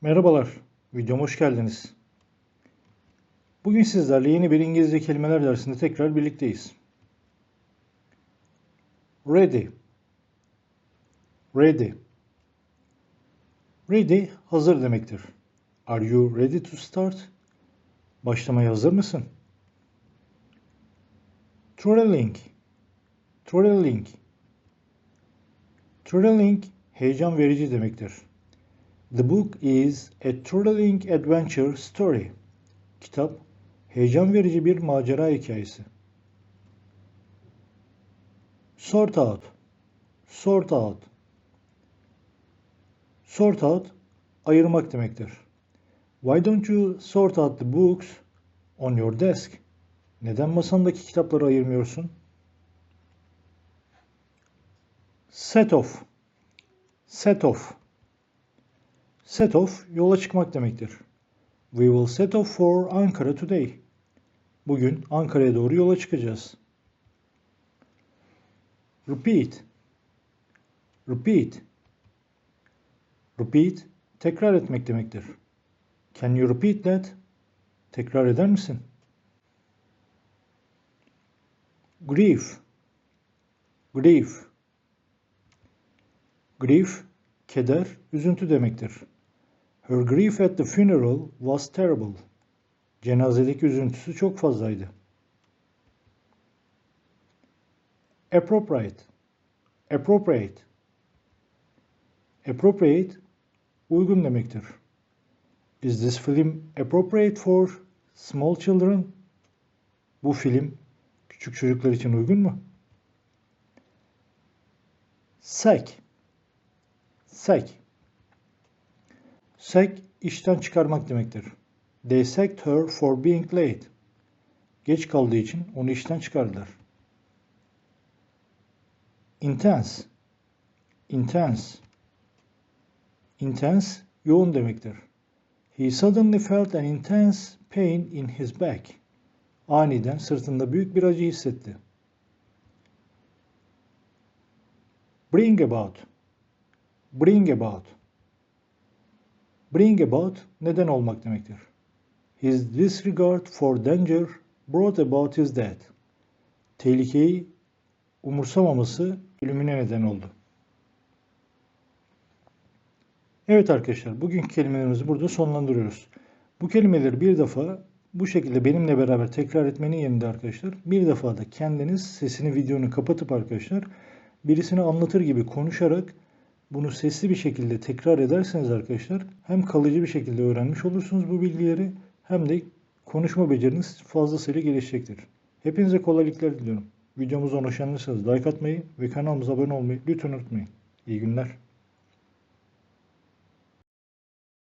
Merhabalar, videoma hoş geldiniz. Bugün sizlerle yeni bir İngilizce kelimeler dersinde tekrar birlikteyiz. Ready. Ready. Ready, hazır demektir. Are you ready to start? Başlamaya hazır mısın? Thrilling. Thrilling. Thrilling, heyecan verici demektir. The book is a thrilling adventure story. Kitap, heyecan verici bir macera hikayesi. Sort out. Sort out. Sort out, ayırmak demektir. Why don't you sort out the books on your desk? Neden masandaki kitapları ayırmıyorsun? Set off. Set off. Set off yola çıkmak demektir. We will set off for Ankara today. Bugün Ankara'ya doğru yola çıkacağız. Repeat. Repeat. Repeat tekrar etmek demektir. Can you repeat that? Tekrar eder misin? Grief. Grief. Grief, keder, üzüntü demektir. Her grief at the funeral was terrible. Cenazedeki üzüntüsü çok fazlaydı. Appropriate. Appropriate. Appropriate, uygun demektir. Is this film appropriate for small children? Bu film küçük çocuklar için uygun mu? Sack. Sack. Sack işten çıkarmak demektir. They sacked her for being late. Geç kaldığı için onu işten çıkardılar. Intense. Intense. Intense yoğun demektir. He suddenly felt an intense pain in his back. Aniden sırtında büyük bir acı hissetti. Bring about. Bring about. Bring about neden olmak demektir. His disregard for danger brought about his death. Tehlikeyi umursamaması ölümüne neden oldu. Evet arkadaşlar, bugünkü kelimelerimizi burada sonlandırıyoruz. Bu kelimeleri bir defa bu şekilde benimle beraber tekrar etmenin yerinde arkadaşlar, bir defa da kendiniz sesini, videonu kapatıp arkadaşlar, birisine anlatır gibi konuşarak bunu sesli bir şekilde tekrar ederseniz arkadaşlar hem kalıcı bir şekilde öğrenmiş olursunuz bu bilgileri hem de konuşma beceriniz fazlasıyla gelişecektir. Hepinize kolaylıklar diliyorum. Videomuza hoşlanırsanız like atmayı ve kanalımıza abone olmayı lütfen unutmayın. İyi günler.